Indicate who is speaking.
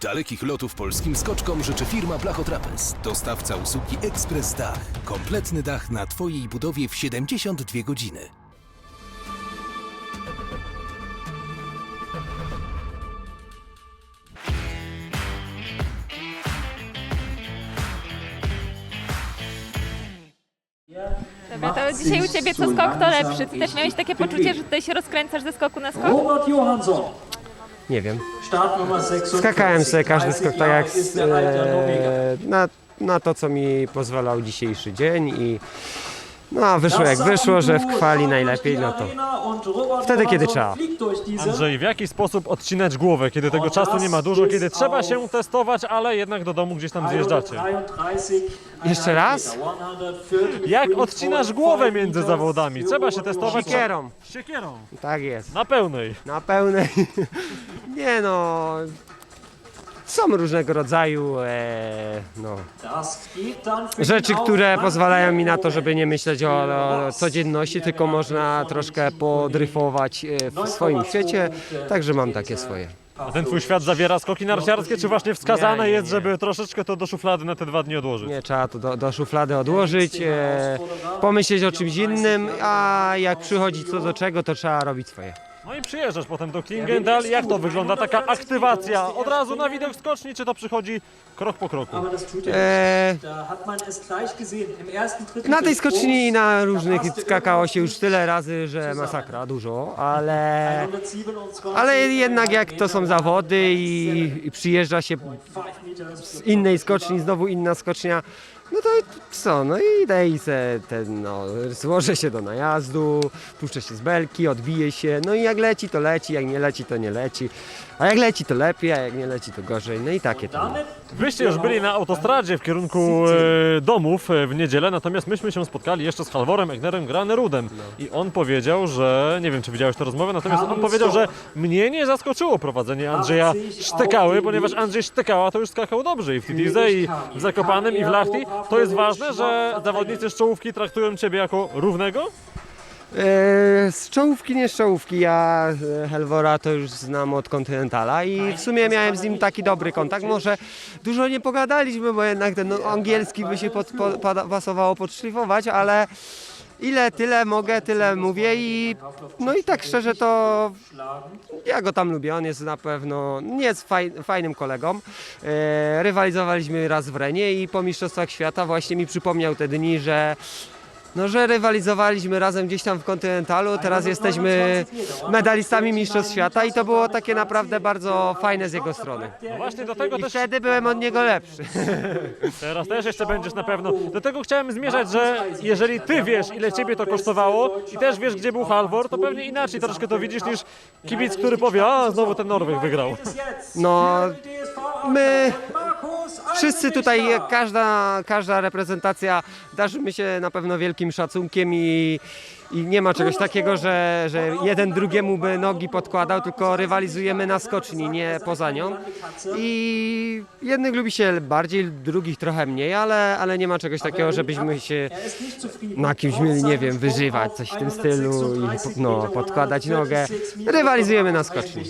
Speaker 1: Dalekich lotów polskim skoczkom życzy firma Blachotrapez, dostawca usługi Express Dach. Kompletny dach na Twojej budowie w 72 godziny.
Speaker 2: Dobra, to dzisiaj u Ciebie co skok to lepszy. Ty też miałeś takie poczucie, że tutaj się rozkręcasz ze skoku na skok?
Speaker 3: Robert Johansson,
Speaker 4: Nie wiem.
Speaker 3: Startnummer 46.
Speaker 4: Skakałem sobie każdy
Speaker 3: 30
Speaker 4: skok tak jak e, na, na to, co mi pozwalał dzisiejszy dzień i no a wyszło jak wyszło, że w kwali najlepiej, no to wtedy, kiedy trzeba.
Speaker 5: Andrzej, w jaki sposób odcinać głowę, kiedy tego czasu nie ma dużo, kiedy trzeba się testować, ale jednak do domu gdzieś tam zjeżdżacie?
Speaker 4: Jeszcze raz?
Speaker 5: Jak odcinasz głowę między zawodami? Trzeba się testować
Speaker 4: Sikierą.
Speaker 5: siekierą.
Speaker 4: Tak jest.
Speaker 5: Na pełnej.
Speaker 4: Na pełnej. Nie no. Są różnego rodzaju e, no, rzeczy, które pozwalają mi na to, żeby nie myśleć o, o codzienności, tylko można troszkę podryfować e, w swoim świecie. Także mam takie swoje.
Speaker 5: A ten twój świat zawiera skoki narciarskie, czy właśnie wskazane
Speaker 4: Nie, nie,
Speaker 5: jest,
Speaker 4: nie.
Speaker 5: żeby troszeczkę to do szuflady na te dwa dni odłożyć?
Speaker 4: Nie trzeba to do, do szuflady odłożyć, e, pomyśleć o czymś innym, a jak przychodzi co do czego, to trzeba robić swoje.
Speaker 5: No i przyjeżdżasz potem do Klingendal. Jak to wygląda? Taka aktywacja od razu na widok skoczni, czy to przychodzi krok po kroku?
Speaker 4: E, na tej skoczni i na różnych skakało się już tyle razy, że masakra, dużo, ale, ale jednak jak to są zawody i, i przyjeżdża się z innej skoczni, znowu inna skocznia, no to co, no i idę i se ten, no, złożę się do najazdu, puszczę się z belki, odbiję się, no i jak leci to leci, jak nie leci to nie leci, a jak leci to lepiej, a jak nie leci to gorzej, no i takie to.
Speaker 5: Wyście już byli na autostradzie w kierunku e, domów e, w niedzielę, natomiast myśmy się spotkali jeszcze z Halvorem Egnerem Granerudem i on powiedział, że, nie wiem czy widziałeś tę rozmowę, natomiast on powiedział, że mnie nie zaskoczyło prowadzenie Andrzeja Sztekały, ponieważ Andrzej Sztekała to już skakał dobrze i w Titize i w Zakopanem i w Lachti. To jest ważne, że zawodnicy z czołówki traktują Ciebie jako równego?
Speaker 4: E, z czołówki, nie z czołówki. Ja e, Helwora to już znam od Kontynentala i w sumie miałem z nim taki dobry kontakt. Może dużo nie pogadaliśmy, bo jednak ten angielski by się pod, po, pasowało podszlifować, ale ile tyle mogę, tyle mówię i no i tak szczerze to ja go tam lubię. On jest na pewno, nie jest faj, fajnym kolegą. E, rywalizowaliśmy raz w Renie i po Mistrzostwach Świata właśnie mi przypomniał te dni, że no, że rywalizowaliśmy razem gdzieś tam w kontynentalu, teraz jesteśmy medalistami Mistrzostw Świata i to było takie naprawdę bardzo fajne z jego strony.
Speaker 5: No właśnie do tego
Speaker 4: I
Speaker 5: też
Speaker 4: wtedy byłem od niego lepszy.
Speaker 5: Teraz też jeszcze będziesz na pewno. Do tego chciałem zmierzać, że jeżeli ty wiesz, ile ciebie to kosztowało i też wiesz, gdzie był Halvor, to pewnie inaczej troszkę to widzisz niż kibic, który powie, a znowu ten Norweg wygrał.
Speaker 4: No, my wszyscy tutaj, każda, każda reprezentacja darzymy się na pewno wielkim szacunkiem i, i nie ma czegoś takiego, że, że jeden drugiemu by nogi podkładał, tylko rywalizujemy na skoczni, nie poza nią. I jednych lubi się bardziej, drugich trochę mniej, ale, ale nie ma czegoś takiego, żebyśmy się na kimś mieli, nie wiem, wyżywać, coś w tym stylu i no, podkładać nogę. Rywalizujemy na skoczni.